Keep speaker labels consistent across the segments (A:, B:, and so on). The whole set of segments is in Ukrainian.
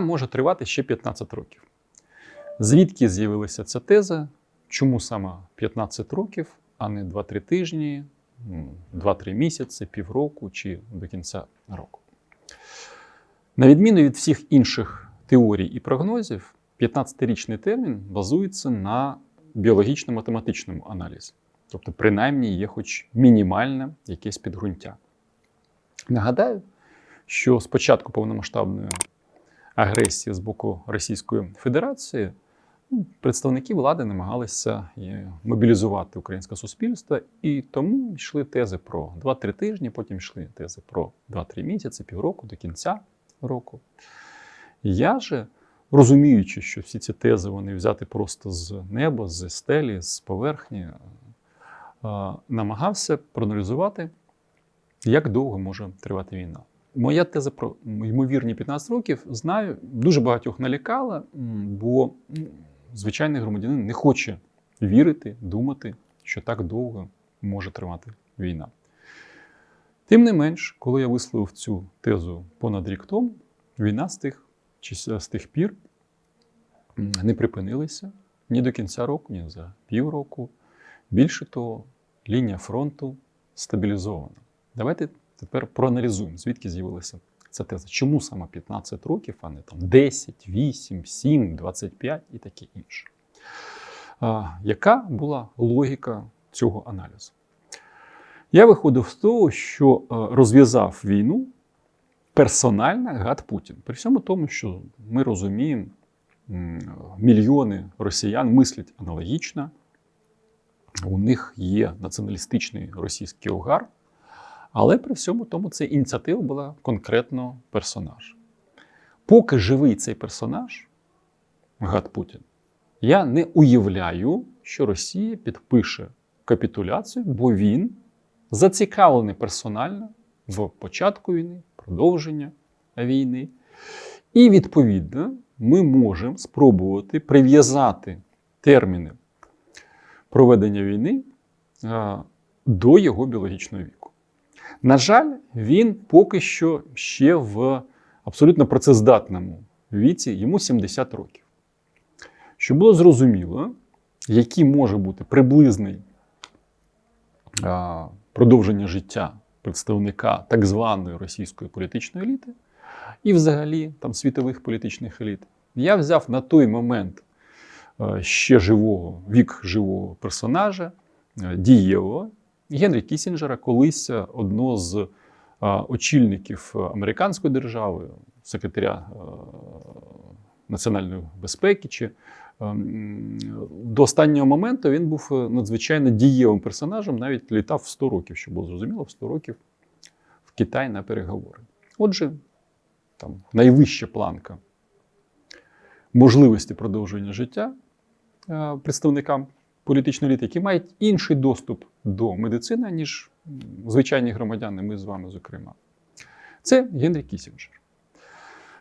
A: може тривати ще 15 років. Звідки з'явилася ця теза? Чому саме 15 років, а не 2-3 тижні, 2-3 місяці, півроку чи до кінця року? На відміну від всіх інших теорій і прогнозів, 15-річний термін базується на біологічно-математичному аналізі. Тобто, принаймні, є хоч мінімальне якесь підґрунтя. Нагадаю, що з початку повномасштабної агресії з боку Російської Федерації ну, представники влади намагалися е, мобілізувати українське суспільство, і тому йшли тези про 2-3 тижні, потім йшли тези про 2-3 місяці, півроку до кінця року. Я же, розуміючи, що всі ці тези вони взяти просто з неба, з стелі, з поверхні, е, намагався проаналізувати, як довго може тривати війна. Моя теза про ймовірні 15 років знаю, дуже багатьох налякала, бо звичайний громадянин не хоче вірити, думати, що так довго може тривати війна. Тим не менш, коли я висловив цю тезу понад рік тому, війна з тих, чи з тих пір не припинилася ні до кінця року, ні за півроку. Більше того, лінія фронту стабілізована. Давайте тепер проаналізуємо, звідки з'явилася ця теза. Чому саме 15 років, а не там 10, 8, 7, 25 і таке інше. А, яка була логіка цього аналізу? Я виходив з того, що е, розв'язав війну персонально гад Путін. При всьому тому, що ми розуміємо, мільйони росіян мислять аналогічно. У них є націоналістичний російський угар, але при всьому тому це ініціатива була конкретно персонаж. Поки живий цей персонаж, гад Путін, я не уявляю, що Росія підпише капітуляцію, бо він зацікавлений персонально в початку війни, продовження війни. І, відповідно, ми можемо спробувати прив'язати терміни проведення війни до його біологічного віку. На жаль, він поки що ще в абсолютно працездатному віці, йому 70 років. Щоб було зрозуміло, який може бути приблизний продовження життя представника так званої російської політичної еліти і взагалі там світових політичних еліт, я взяв на той момент е, ще живого, вік живого персонажа, е, дієвого Генрі Кісінджера, колись одного з е, очільників американської держави, секретаря е, національної безпеки. чи ем, до останнього моменту він був надзвичайно дієвим персонажем, навіть літав в 100 років, щоб було зрозуміло, в 100 років в Китай на переговори. Отже, там найвища планка можливості продовження життя е, представникам політичної еліти, які мають інший доступ до медицини, ніж звичайні громадяни, ми з вами, зокрема. Це Генрі Кісінджер.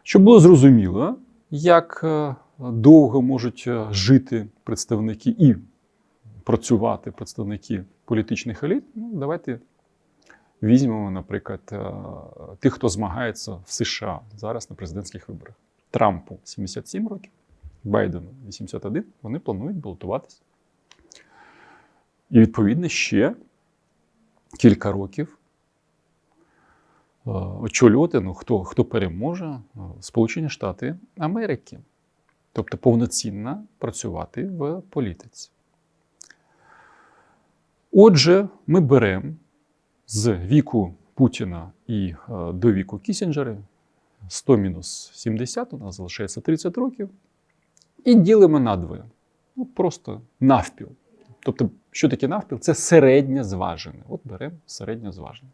A: Щоб було зрозуміло, як е, довго можуть е, жити представники і працювати представники політичних еліт, ну, давайте візьмемо, наприклад, е, тих, хто змагається в США зараз на президентських виборах. Трампу 77 років, Байдену 81, вони планують балотуватися. І, відповідно, ще кілька років е, очолювати, ну, хто, хто переможе, е, Сполучені Штати Америки. Тобто повноцінно працювати в політиці. Отже, ми беремо з віку Путіна і е, до віку Кісінджера 100 мінус 70, у нас залишається 30 років, і ділимо на двоє. Ну, просто навпіл. Тобто, що таке навпіл? Це середнє зважене. От беремо середнє зважене.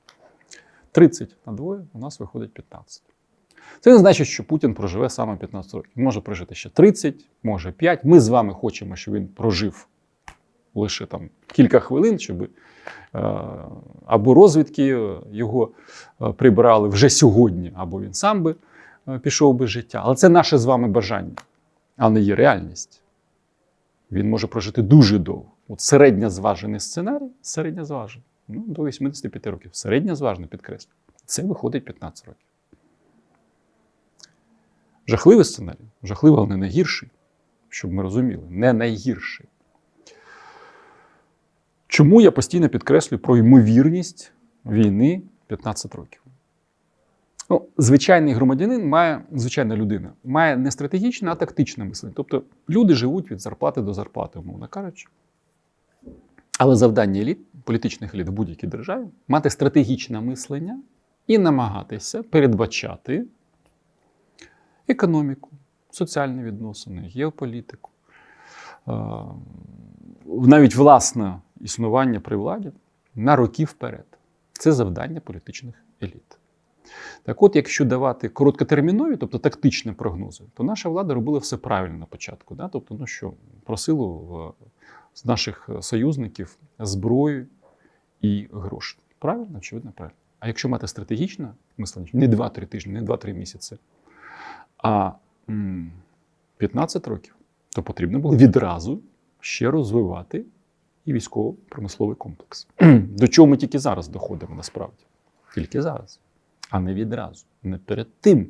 A: 30 на двоє у нас виходить 15. Це не значить, що Путін проживе саме 15 років. Може прожити ще 30, може 5. Ми з вами хочемо, щоб він прожив лише там кілька хвилин, щоб е, або розвідки його е, прибрали вже сьогодні, або він сам би е, пішов би життя. Але це наше з вами бажання, а не є реальність. Він може прожити дуже довго. От середньозважений сценарій, середньозважений, ну, до 85 років. Середньозважений, підкреслю. Це виходить 15 років. Жахливий сценарій, жахливий, але не найгірший, щоб ми розуміли, не найгірший. Чому я постійно підкреслюю про ймовірність війни 15 років? Ну, звичайний громадянин має, звичайна людина, має не стратегічне, а тактичне мислення. Тобто люди живуть від зарплати до зарплати, умовно кажучи. Але завдання еліт, політичних еліт в будь-якій державі мати стратегічне мислення і намагатися передбачати економіку, соціальні відносини, геополітику, е, навіть власне існування при владі на роки вперед. Це завдання політичних еліт. Так от, якщо давати короткотермінові, тобто тактичні прогнози, то наша влада робила все правильно на початку. Да? Тобто, ну що, просила в, з наших союзників зброю і гроші. Правильно, очевидно, правильно. А якщо мати стратегічне мислення, не 2-3 тижні, не 2-3 місяці, а 15 років, то потрібно було відразу ще розвивати і військово-промисловий комплекс. До чого ми тільки зараз доходимо насправді? Тільки зараз, а не відразу, не перед тим.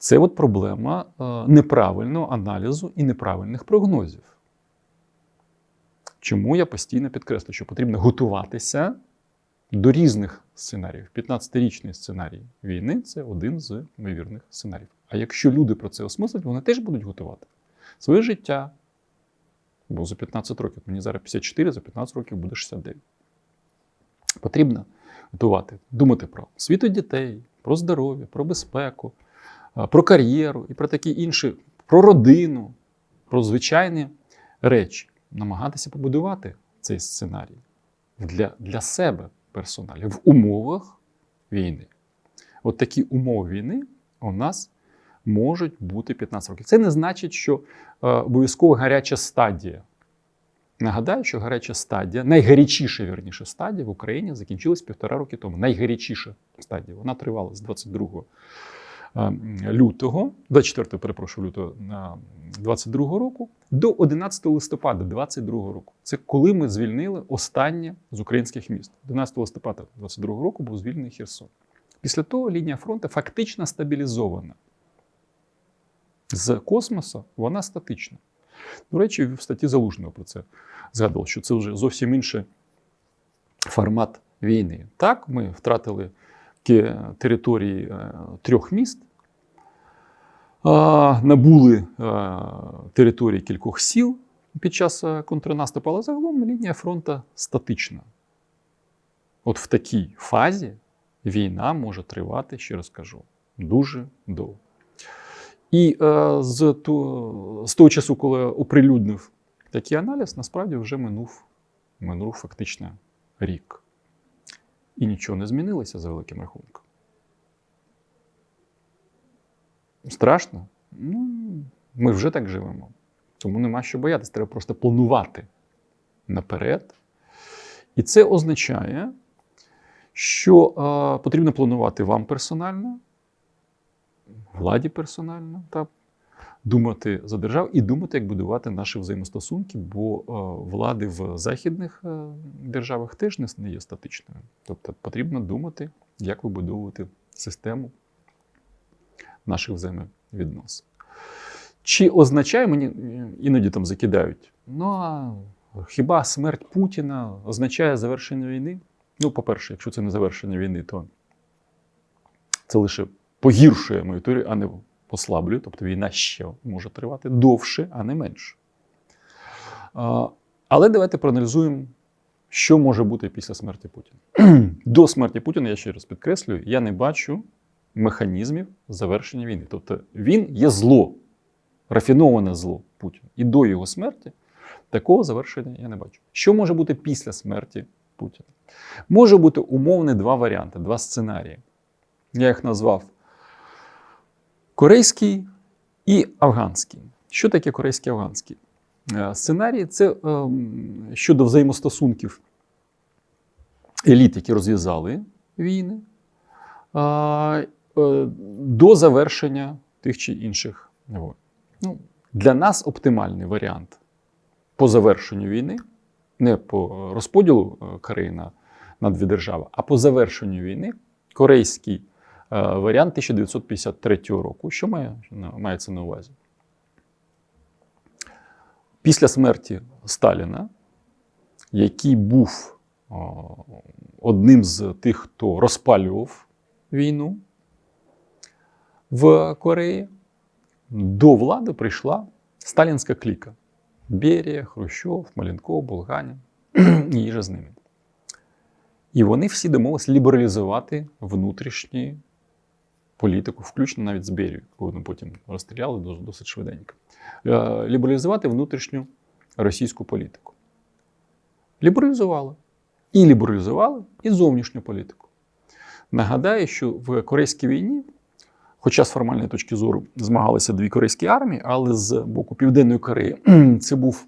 A: Це от проблема е, неправильного аналізу і неправильних прогнозів. Чому я постійно підкреслюю, що потрібно готуватися до різних сценаріїв. 15-річний сценарій війни це один з ймовірних сценаріїв. А якщо люди про це осмислять, вони теж будуть готувати своє життя. Бо за 15 років, мені зараз 54, за 15 років буде 69. Потрібно готувати, думати про освіту дітей, про здоров'я, про безпеку, про кар'єру і про такі інші, про родину, про звичайні речі. Намагатися побудувати цей сценарій для, для себе персоналі в умовах війни. От такі умови війни у нас можуть бути 15 років. Це не значить, що е, обов'язково гаряча стадія. Нагадаю, що гаряча стадія, найгарячіша вірніше стадія в Україні закінчилась півтора роки тому. Найгарячіша стадія. Вона тривала з 22 е, лютого, 24, перепрошую, лютого на 22 року до 11 листопада 22 року. Це коли ми звільнили останнє з українських міст. 11 листопада 22 року був звільнений Херсон. Після того лінія фронту фактично стабілізована. З космосу вона статична. До речі, в статті Залужного про це згадував, що це вже зовсім інший формат війни. Так, ми втратили території е, трьох міст, набули території кількох сіл під час е, контрнаступу, але загалом лінія фронту статична. От в такій фазі війна може тривати, ще раз кажу, дуже довго. І е, з, то, з того часу, коли оприлюднив такий аналіз, насправді вже минув, минув фактично рік. І нічого не змінилося за великим рахунком. Страшно? Ну, ми вже так живемо. Тому нема що боятися, треба просто планувати наперед. І це означає, що е, потрібно планувати вам персонально, владі персонально, та думати за державу і думати, як будувати наші взаємостосунки, бо е, влади в західних е, державах теж не- є статичною. Тобто потрібно думати, як вибудовувати систему наших взаємовідносин. Чи означає мені е, іноді там закидають? Ну а хіба смерть Путіна означає завершення війни? Ну, по-перше, якщо це не завершення війни, то це лише погіршує мою теорію, а не послаблює. Тобто війна ще може тривати довше, а не менше. Але давайте проаналізуємо, що може бути після смерті Путіна. До смерті Путіна, я ще раз підкреслюю, я не бачу механізмів завершення війни. Тобто він є зло, рафіноване зло Путіна. І до його смерті такого завершення я не бачу. Що може бути після смерті Путіна? Може бути умовні два варіанти, два сценарії. Я їх назвав корейський і афганський. Що таке корейський і афганський? Е, Сценарій це ем, щодо взаємостосунків еліт, які розв'язали війни, е, до завершення тих чи інших воєн. Ну, для нас оптимальний варіант по завершенню війни, не по розподілу е, Кореї на, на дві держави, а по завершенню війни корейський варіант 1953 року. Що має, мається на увазі? Після смерті Сталіна, який був одним з тих, хто розпалював війну в Кореї, до влади прийшла сталінська кліка. Берія, Хрущов, Маленков, Булганін і їжа з ними. І вони всі домовились лібералізувати внутрішню політику, включно навіть з Берію, яку вони потім розстріляли досить швиденько. Е, Лібералізувати внутрішню російську політику. Лібералізували. І лібералізували і зовнішню політику. Нагадаю, що в Корейській війні, хоча з формальної точки зору змагалися дві корейські армії, але з боку Південної Кореї це був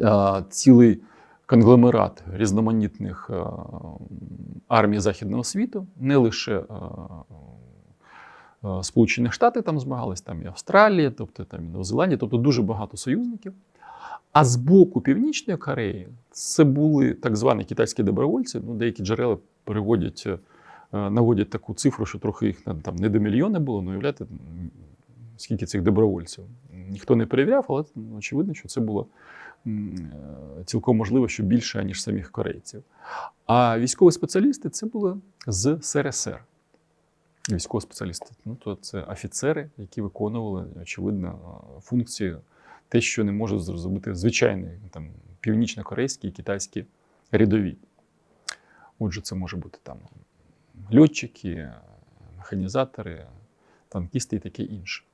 A: е, цілий конгломерат різноманітних е, армій Західного світу, не лише е, е, Сполучені Штати там змагались, там і Австралія, тобто там і Новозеландія, тобто дуже багато союзників. А з боку Північної Кореї це були так звані китайські добровольці. Ну, деякі джерела переводять, наводять таку цифру, що трохи їх там не до мільйона було. Ну, уявляєте, скільки цих добровольців. Ніхто не перевіряв, але ну, очевидно, що це було е, цілком можливо, що більше, ніж самих корейців. А військові спеціалісти це були з СРСР. Військові спеціалісти. Ну, то це офіцери, які виконували, очевидно, функції, те, що не може зробити звичайний там, північно-корейські і китайські рядові. Отже, це може бути там льотчики, механізатори, танкісти і таке інше.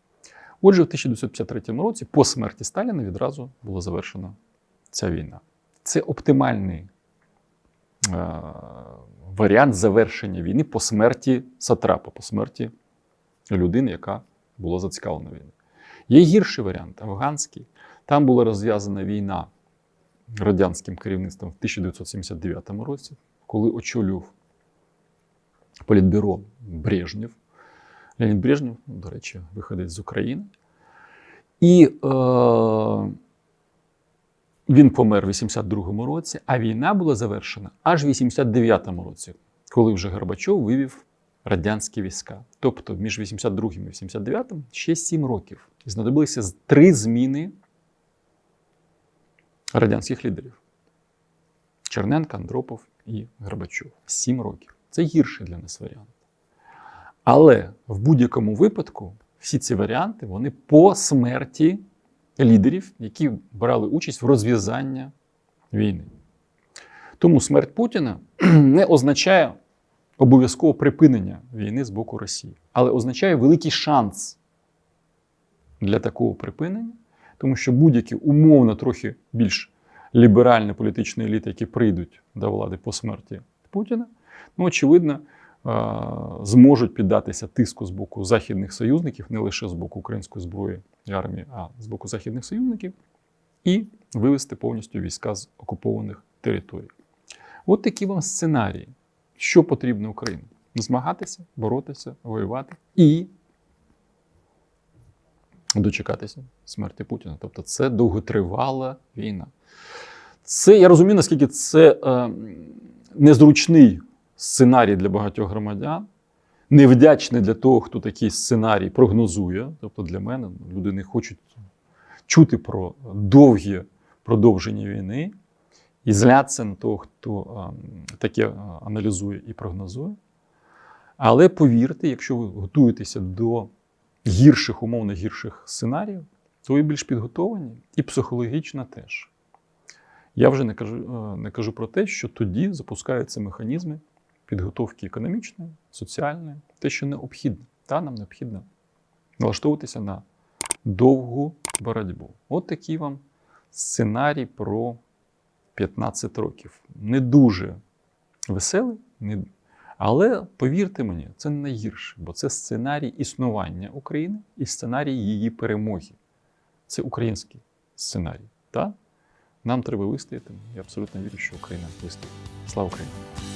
A: Отже, в 1953 році, по смерті Сталіна, відразу була завершена ця війна. Це оптимальний е, варіант завершення війни по смерті Сатрапа, по смерті людини, яка була зацікавлена війною. Є гірший варіант афганський. Там була розв'язана війна радянським керівництвом в 1979 році, коли очолював політбюро Брежнєв. Леонід Брежнєв, до речі, виходить з України. І е, він помер в 82-му році, а війна була завершена аж в 89-му році, коли вже Горбачов вивів радянські війська. Тобто між 82-м і 89-м ще 7 років. І знадобилися три зміни радянських лідерів: Черненка, Андропов і Горбачов. 7 років. Це гірший для нас варіант. Але в будь-якому випадку всі ці варіанти вони по смерті лідерів, які брали участь в розв'язанні війни. Тому смерть Путіна не означає обов'язково припинення війни з боку Росії, але означає великий шанс для такого припинення, тому що будь-які умовно трохи більш ліберальні політичні еліти, які прийдуть до влади по смерті Путіна, ну, очевидно, зможуть піддатися тиску з боку західних союзників, не лише з боку української зброї і армії, а з боку західних союзників, і вивести повністю війська з окупованих територій. От такі вам сценарії, що потрібно Україні: змагатися, боротися, воювати і дочекатися смерті Путіна. Тобто це довготривала війна. Це я розумію, наскільки це е, незручний сценарій для багатьох громадян, невдячний для того, хто такий сценарій прогнозує. Тобто для мене ну, люди не хочуть чути про довгі продовження війни і зляться на того, хто таке аналізує і прогнозує. Але повірте, якщо ви готуєтеся до гірших, умовно гірших сценаріїв, то ви більш підготовані і психологічно теж. Я вже не кажу, не кажу про те, що тоді запускаються механізми підготовки економічної, соціальної, те, що необхідно. Та нам необхідно налаштовуватися на довгу боротьбу. От такий вам сценарій про 15 років. Не дуже веселий, не... але повірте мені, це не найгірше, бо це сценарій існування України і сценарій її перемоги. Це український сценарій. Та? Нам треба вистояти. Я абсолютно вірю, що Україна вистоїть. Слава Україні!